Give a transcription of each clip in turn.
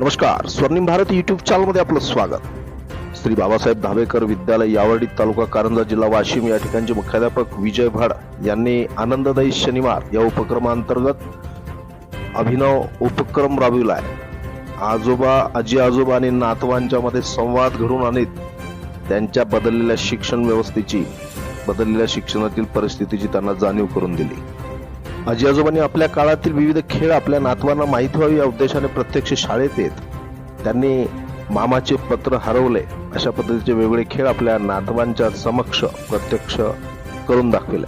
नमस्कार स्वर्णिम भारत युट्यूब चॅनलमध्ये आपलं स्वागत. श्री बाबासाहेब धाबेकर विद्यालय यावर्डी तालुका कारंजा जिल्हा वाशिम या ठिकाणचे मुख्याध्यापक विजय भाड यांनी आनंददायी शनिवार या उपक्रमांतर्गत अभिनव उपक्रम राबविला आहे आजोबा आजी आजोबा आणि नातवांच्या मध्ये संवाद घडून आणीत त्यांच्या बदललेल्या शिक्षण व्यवस्थेची बदललेल्या शिक्षणातील परिस्थितीची त्यांना जाणीव करून दिली. आजी आजोबांनी आपल्या काळातील विविध खेळ आपल्या नातवांना माहीत व्हावी या उद्देशाने प्रत्यक्ष शाळेत येत. त्यांनी मामाचे पत्र हरवले. अशा पद्धतीचे वेगवेगळे खेळ आपल्या नातवांच्या समक्ष प्रत्यक्ष करून दाखविले.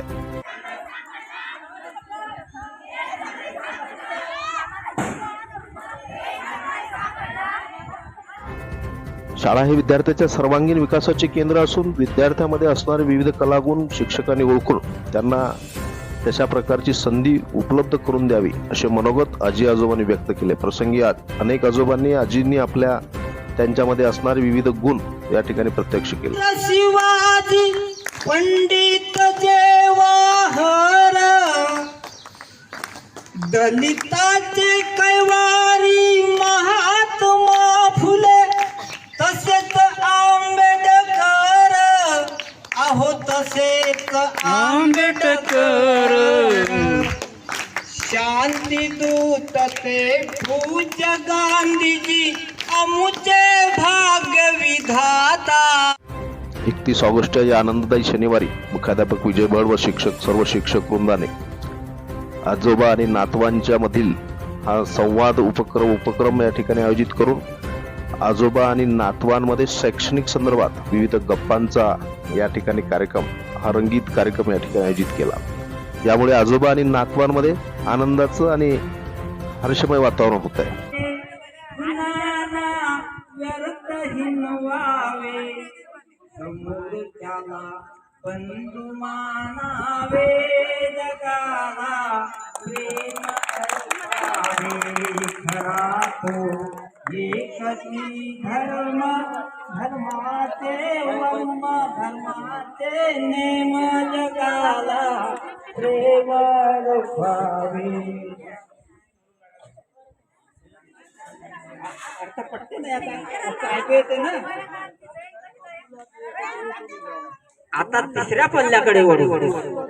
शाळा हे विद्यार्थ्याच्या सर्वांगीण विकासाचे केंद्र असून विद्यार्थ्यामध्ये असणारे विविध कलागुण शिक्षकांनी ओळखून त्यांना तशा प्रकारची संधी उपलब्ध करून द्यावी असे मनोगत आजी आजोबांनी व्यक्त केले. प्रसंगी आज अनेक आजोबांनी आजींनी आपल्या त्यांच्यामध्ये असणारे विविध गुण या ठिकाणी प्रत्यक्ष केले. शिवाजी पंडित दलिताचे कैवा आंबेडकर. शांती दूत ते पूज्य गांधीजी अमुचे भाग्य विधाता एकतीस ऑगस्ट या आनंददायी शनिवारी मुख्याध्यापक विजय बळ व शिक्षक सर्व शिक्षक वृंदाने. आजोबा आणि नातवांच्या मधील हा संवाद उपक्रम उपक्रम या ठिकाणी आयोजित करून आजोबा आणि नातवांमध्ये शैक्षणिक संदर्भात विविध गप्पांचा या ठिकाणी कार्यक्रम हा रंगीत कार्यक्रम या ठिकाणी आयोजित केला. यामुळे आजोबा आणि नातवांमध्ये आनंदाचं आणि हर्षमय वातावरण होत आहे बंधू मानावे. एकती धर्म धर्माते वर्म धर्माचे नेम जगाला अर्थ पटते नाही आता ऐकू येते ना? आता तिसऱ्या पल्ल्याकडे वळू.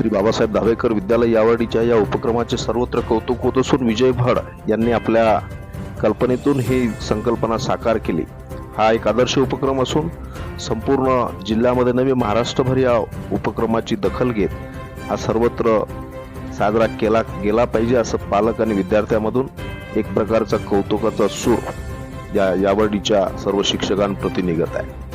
श्री बाबासाहेब धावेकर विद्यालय यावर्डीच्या या उपक्रमाचे सर्वत्र कौतुक होत असून विजय भड यांनी आपल्या कल्पनेतून ही संकल्पना साकार केली. हा एक आदर्श उपक्रम असून संपूर्ण जिल्ह्यामध्ये नव्हे महाराष्ट्रभर या उपक्रमाची दखल घेत हा सर्वत्र साजरा केला गेला पाहिजे असं पालक आणि विद्यार्थ्यांमधून एक प्रकारचा कौतुकाचा सूर या यावर्डीच्या सर्व शिक्षकांप्रती निघत आहे.